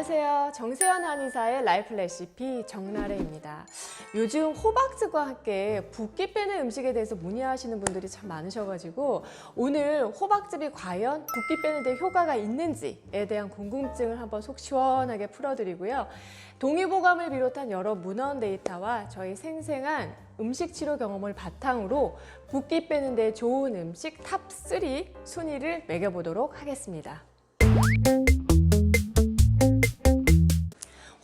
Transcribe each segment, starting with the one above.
안녕하세요. 정세현 한의사의 라이프 레시피 정나래입니다. 요즘 호박즙과 함께 붓기 빼는 음식에 대해서 문의하시는 분들이 참 많으셔가지고 오늘 호박즙이 과연 붓기 빼는 데 효과가 있는지에 대한 궁금증을 한번 속 시원하게 풀어드리고요. 동의보감을 비롯한 여러 문헌 데이터와 저희 생생한 음식 치료 경험을 바탕으로 붓기 빼는 데 좋은 음식 탑3 순위를 매겨보도록 하겠습니다.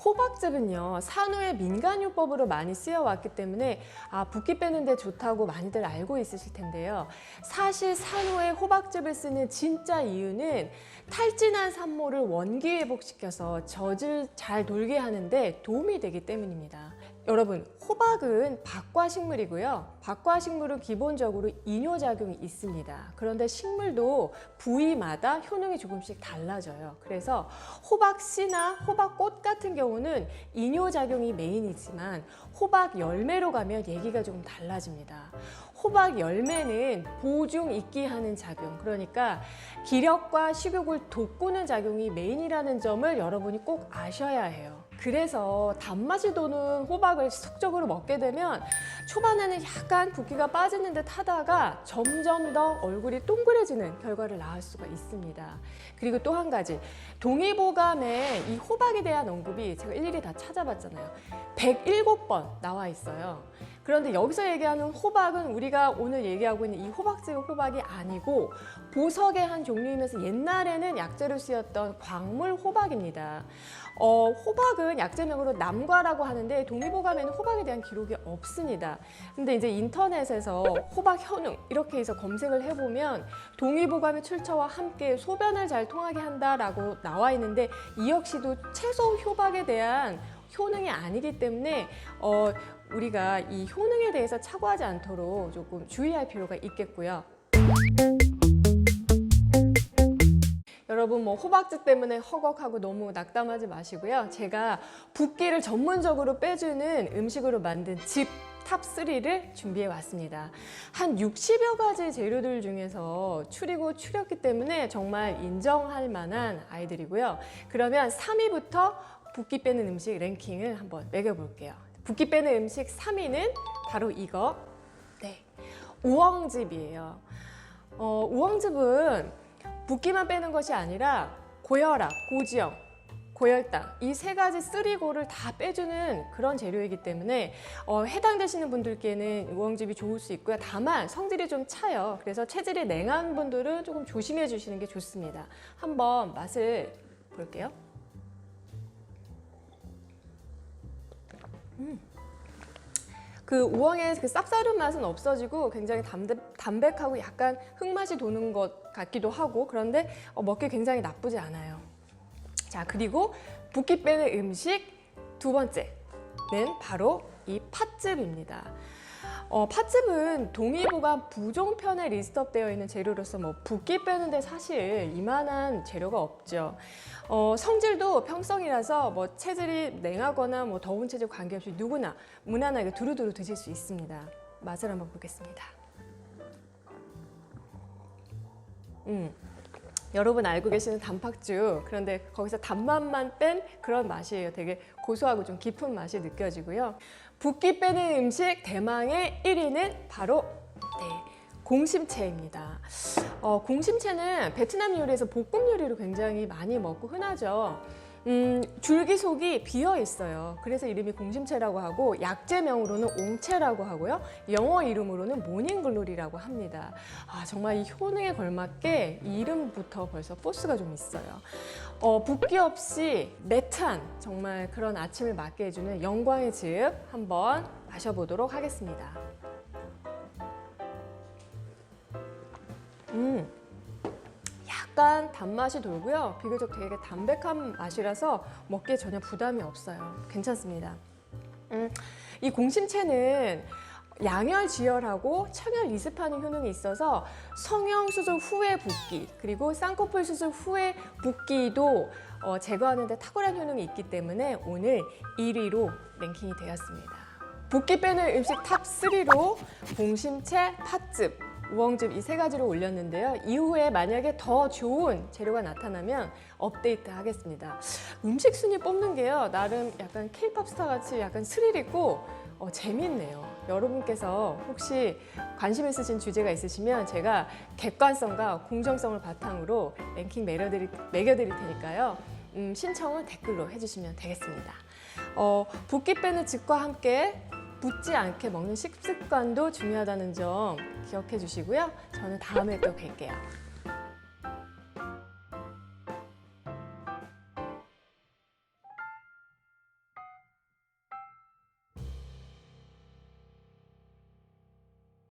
호박즙은요 산후의 민간요법으로 많이 쓰여왔기 때문에 아 붓기 빼는데 좋다고 많이들 알고 있으실 텐데요. 사실 산후에 호박즙을 쓰는 진짜 이유는 탈진한 산모를 원기 회복시켜서 젖을 잘 돌게 하는데 도움이 되기 때문입니다 여러분 호박은 박과식물이고요. 박과식물은 기본적으로 이뇨작용이 있습니다. 그런데 식물도 부위마다 효능이 조금씩 달라져요. 그래서 호박씨나 호박꽃 같은 경우는 이뇨작용이 메인이지만 호박 열매로 가면 얘기가 조금 달라집니다. 호박 열매는 보중 있기 하는 작용 그러니까 기력과 식욕을 돋구는 작용이 메인이라는 점을 여러분이 꼭 아셔야 해요 그래서 단맛이 도는 호박을 지속적으로 먹게 되면 초반에는 약간 붓기가 빠지는 듯 하다가 점점 더 얼굴이 동그래지는 결과를 낳을 수가 있습니다. 그리고 또 한 가지 동의보감에 이 호박에 대한 언급이 제가 일일이 다 찾아봤잖아요. 107번 나와 있어요. 그런데 여기서 얘기하는 호박은 우리가 오늘 얘기하고 있는 이 호박즙 호박이 아니고 보석의 한 종류이면서 옛날에는 약재로 쓰였던 광물 호박입니다. 어, 호박은 약재명으로 남과라고 하는데 동의보감에는 호박에 대한 기록이 없습니다. 근데 이제 인터넷에서 호박 현웅 이렇게 해서 검색을 해보면 동의보감의 출처와 함께 소변을 잘 통하게 한다라고 나와 있는데 이 역시도 채소 호박에 대한 효능이 아니기 때문에 어, 우리가 이 효능에 대해서 착오하지 않도록 조금 주의할 필요가 있겠고요. 여러분 뭐 호박즙 때문에 허걱하고 너무 낙담하지 마시고요. 제가 붓기를 전문적으로 빼주는 음식으로 만든 집 탑3를 준비해 왔습니다. 한 60여 가지 재료들 중에서 추리고 추렸기 때문에 정말 인정할 만한 아이들이고요. 그러면 3위부터 붓기 빼는 음식 랭킹을 한번 매겨볼게요. 붓기 빼는 음식 3위는 바로 이거. 네. 우엉즙이에요. 어, 우엉즙은 붓기만 빼는 것이 아니라 고혈압, 고지혈, 고혈당 이 세 가지 쓰리고를 다 빼주는 그런 재료이기 때문에 어, 해당되시는 분들께는 우엉즙이 좋을 수 있고요. 다만 성질이 좀 차요. 그래서 체질이 냉한 분들은 조금 조심해 주시는 게 좋습니다. 한번 맛을 볼게요. 그 우엉의 그 쌉싸름 맛은 없어지고 굉장히 담대, 담백 하고 약간 흙맛이 도는 것 같기도 하고 그런데 어, 먹기 굉장히 나쁘지 않아요. 자 그리고 붓기 빼는 음식 두 번째는 바로 이 팥즙입니다. 어, 팥즙은 동의보감 부종편에 리스트업되어 있는 재료로서 뭐 붓기 빼는데 사실 이만한 재료가 없죠. 어, 성질도 평성이라서 뭐 체질이 냉하거나 뭐 더운 체질 관계없이 누구나 무난하게 두루두루 드실 수 있습니다. 맛을 한번 보겠습니다. 음. 여러분 알고 계시는 단팥죽 그런데 거기서 단맛만 뺀 그런 맛이에요. 되게 고소하고 좀 깊은 맛이 느껴지고요. 붓기 빼는 음식 대망의 1위는 바로 네, 공심채입니다. 어, 공심채는 베트남 요리에서 볶음 요리로 굉장히 많이 먹고 흔하죠. 음, 줄기 속이 비어 있어요. 그래서 이름이 공심채라고 하고 약재명으로는 옹채라고 하고요. 영어 이름으로는 모닝글로리라고 합니다. 아, 정말 이 효능에 걸맞게 이 이름부터 벌써 포스가 좀 있어요. 어, 붓기 없이 매트한 정말 그런 아침을 맞게 해주는 영광의 즙 한번 마셔보도록 하겠습니다. 음. 약간 단맛이 돌고요. 비교적 되게 담백한 맛이라서 먹기에 전혀 부담이 없어요. 괜찮습니다. 음, 이 공심채는 양열 지혈하고 청열 이습하는 효능이 있어서 성형 수술 후의 붓기 그리고 쌍꺼풀 수술 후의 붓기도 어, 제거하는 데 탁월한 효능이 있기 때문에 오늘 1위로 랭킹이 되었습니다. 붓기 빼는 음식 탑3로 공심채, 팥즙 우엉즙 이 세 가지를 올렸는데요. 이후에 만약에 더 좋은 재료가 나타나면 업데이트 하겠습니다. 음식 순위 뽑는 게요. 나름 약간 케이팝 스타 같이 약간 스릴 있고 어, 재밌네요. 여러분께서 혹시 관심 있으신 주제가 있으시면 제가 객관성과 공정성을 바탕으로 랭킹 매겨드릴, 매겨드릴 테니까요. 음, 신청은 댓글로 해주시면 되겠습니다. 어, 붓기 빼는 즙과 함께 붓지 않게 먹는 식습관도 중요하다는 점 기억해 주시고요. 저는 다음에 또 뵐게요.